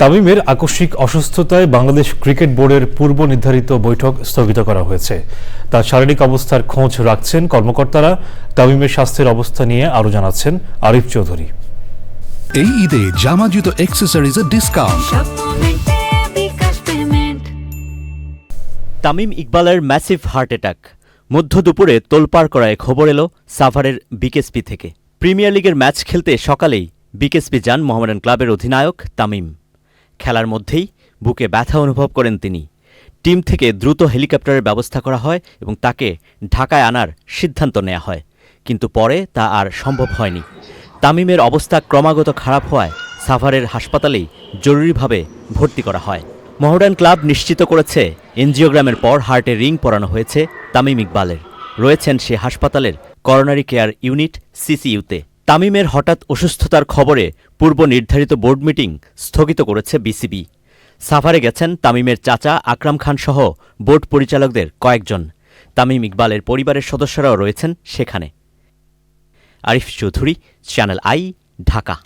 তামিমের আকস্মিক অসুস্থতায় বাংলাদেশ ক্রিকেট বোর্ডের পূর্ব নির্ধারিত বৈঠক স্থগিত করা হয়েছে। তার শারীরিক অবস্থার খোঁজ রাখছেন কর্মকর্তারা। তামিমের স্বাস্থ্যের অবস্থা নিয়ে আরও জানাচ্ছেন আরিফ চৌধুরী। এই ঈদে জামা জুতো অ্যাক্সেসরিজের ডিসকাউন্ট তামিম ইকবালের ম্যাসিভ হার্ট অ্যাটাক মধ্য দুপুরে তোলপাড় করায় খবর এলো সাভারের বিকেএসপি থেকে। প্রিমিয়ার লিগের ম্যাচ খেলতে সকালেই বিকেএসপি যান মোহামেডান ক্লাবের অধিনায়ক তামিম। খেলার মধ্যেই বুকে ব্যথা অনুভব করেন তিনি। টিম থেকে দ্রুত হেলিকপ্টারের ব্যবস্থা করা হয় এবং তাকে ঢাকায় আনার সিদ্ধান্ত নেওয়া হয়, কিন্তু পরে তা আর সম্ভব হয়নি। তামিমের অবস্থা ক্রমাগত খারাপ হওয়ায় সাভারের হাসপাতালেই জরুরিভাবে ভর্তি করা হয়। মহডার্ন ক্লাব নিশ্চিত করেছে, এনজিওগ্রামের পর হার্টে রিং পরানো হয়েছে তামিম ইকবালের। রয়েছেন সে হাসপাতালের করোনারি কেয়ার ইউনিট, সিসিইউতে। তামিমের হঠাৎ অসুস্থতার খবরে পূর্ব নির্ধারিত বোর্ড মিটিং স্থগিত করেছে বিসিবি। সাফারে গেছেন তামিমের চাচা আকরাম খান সহ বোর্ড পরিচালকদের কয়েকজন। তামিম ইকবালের পরিবারের সদস্যরাও রয়েছেন সেখানে। Arif Chowdhury, channel I, Dhaka.